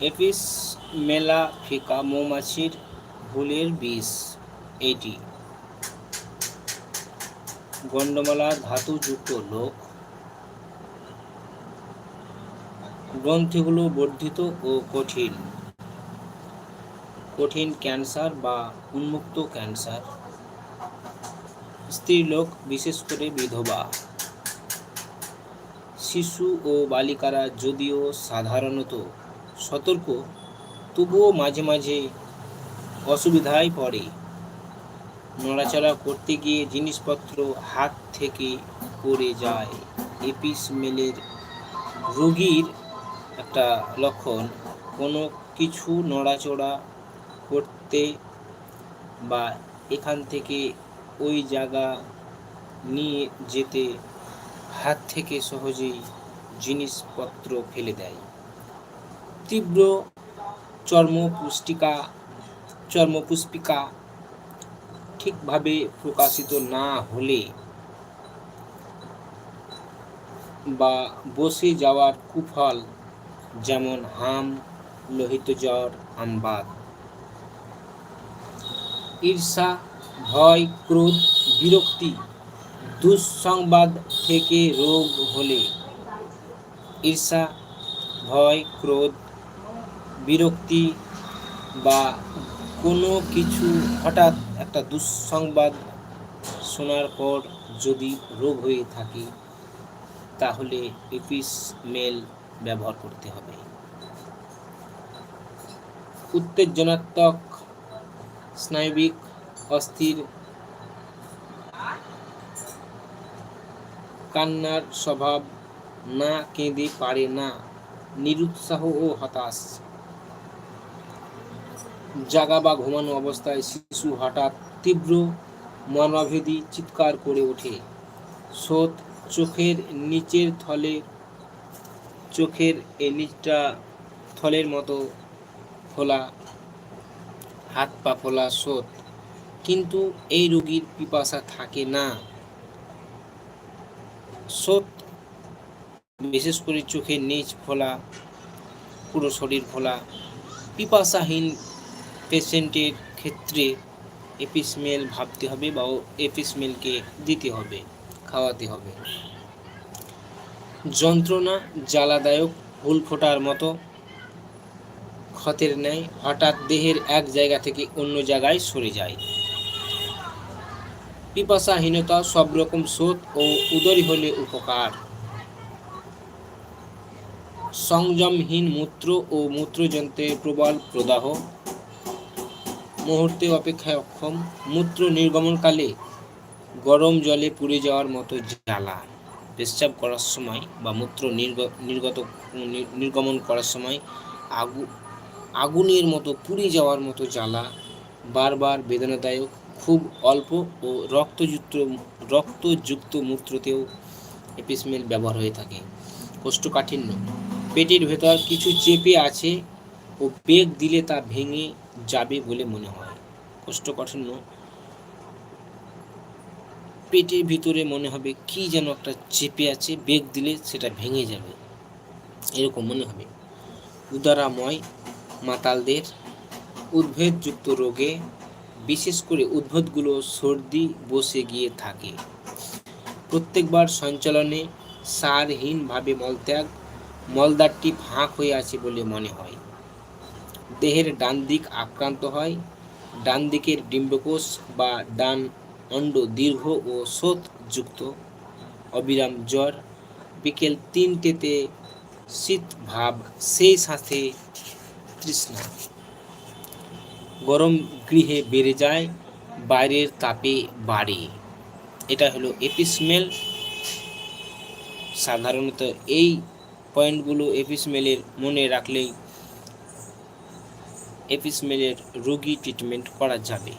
Apis মেলা ফিকা মৌমাছির হুলের বিষ এটি। গন্ডমালা ধাতুযুক্ত লোক। গ্রন্থিগুলো বর্ধিত ও কঠিন। কঠিন ক্যান্সার বা উন্মুক্ত ক্যান্সার। স্ত্রীলোক, বিশেষ করে বিধবা। শিশু ও বালিকারা, যদিও সাধারণত সতর্ক, তবুও মাঝে মাঝে অসুবিধায় পড়ে। নড়াচড়া করতে গিয়ে জিনিসপত্র হাত থেকে পড়ে যায়। এপিস মেলের রোগীর একটা লক্ষণ, কোনো কিছু নড়াচড়া করতে বা এখান থেকে ওই জায়গা নিয়ে যেতে হাত থেকে সহজেই জিনিসপত্র ফেলে দেয়। তীব্র চর্মপুষ্টিকা, চর্মপুষ্পিকা ঠিকভাবে প্রকাশিত না হলে বা বসে যাওয়ার কুফল যেমন হাম, লোহিত জ্বর, আমবাদ। ঈর্ষা, ভয়, ক্রোধ, বিরক্তি দুঃসংবাদ থেকে রোগ হলে ঈর্ষা, ভয়, ক্রোধ বিরক্তি বা কোনো কিছু হঠাৎ একটা দুঃসংবাদ শোনার পর যদি রোগ হয়ে থাকে, তাহলে এপিস মেল ব্যবহার করতে হবে। উত্তেজনাত্মক, স্নায়বিক, অস্থির, কান্নার স্বভাব না কেঁদে পারে না, নিরুৎসাহ ও হতাশ। জাগা বা ঘুমানো অবস্থায় শিশু হঠাৎ তীব্র মর্মাভেদী চিৎকার করে ওঠে। স্রোত চোখের নিচের থলে, চোখের এই নিচটা থলের মতো ফোলা, হাত পা ফোলা স্রোত। কিন্তু এই রোগীর পিপাসা থাকে না। স্রোত বিশেষ করে চোখের নিচ ফোলা, পুরো শরীর ফোলা। পিপাসাহীন পেশেন্টের ক্ষেত্রে এপিসমেল ভাবতে হবে বা এপিসমেলকে দিতে হবে, খাওয়াতে হবে। যন্ত্রণা জ্বালাদায়ক হুল ফোটার মতো, ক্ষতের ন্যায় হঠাৎ দেহের এক জায়গা থেকে অন্য জায়গায় সরে যায়। পিপাসাহীনতা সব রকম স্রোত ও উদরি হলে উপকার। সংযমহীন মূত্র ও মূত্রযন্ত্রের প্রবল প্রদাহ মুহূর্তে অপেক্ষায় অক্ষম। মূত্র নির্গমনকালে গরম জলে পুড়ে যাওয়ার মতো জ্বালা। পেশাব করার সময় বা মূত্র নির্গত নির্গমন করার সময় আগু আগুনের মতো পুড়ে যাওয়ার মতো জ্বালা বারবার বেদনাদায়ক, খুব অল্প ও রক্তযুক্ত রক্তযুক্ত মূত্রতেও এপিসমেল ব্যবহার হয়ে থাকে। কোষ্ঠকাঠিন্য। পেটের ভেতর কিছু চেপে আছে ও বেগ দিলে তা ভেঙে যাবে বলে মনে হয়। কোষ্ঠকাঠিন্য পেটের ভিতরে মনে হবে কি যেন একটা চেপে আছে, বেগ দিলে সেটা ভেঙে যাবে। এরকম মনে হবে। উদারাময় মাতালদের উদ্ভেদযুক্ত রোগে বিশেষ করে উদ্ভদগুলো সর্দি বসে গিয়ে থাকে। প্রত্যেকবার সঞ্চালনে সারহীনভাবে মলত্যাগ মলদারটি ফাঁক হয়ে আছে বলে মনে হয়। দেহের ডান দিক আক্রান্ত হয়। ডান দিকের ডিম্বকোষ বা ডান অণ্ড দীর্ঘ ও স্রোতযুক্ত অবিরাম জ্বর, বিকেল তিনটেতে শীত ভাব সেই সাথে তৃষ্ণা। গরম গৃহে বেড়ে যায়, বাইরের তাপে বাড়ে। এটা হলো এপিসমেল। সাধারণত এই পয়েন্টগুলো এপিসমেলের মনে রাখলেই এপিসমেলের রোগী ট্রিটমেন্ট করা যাবে।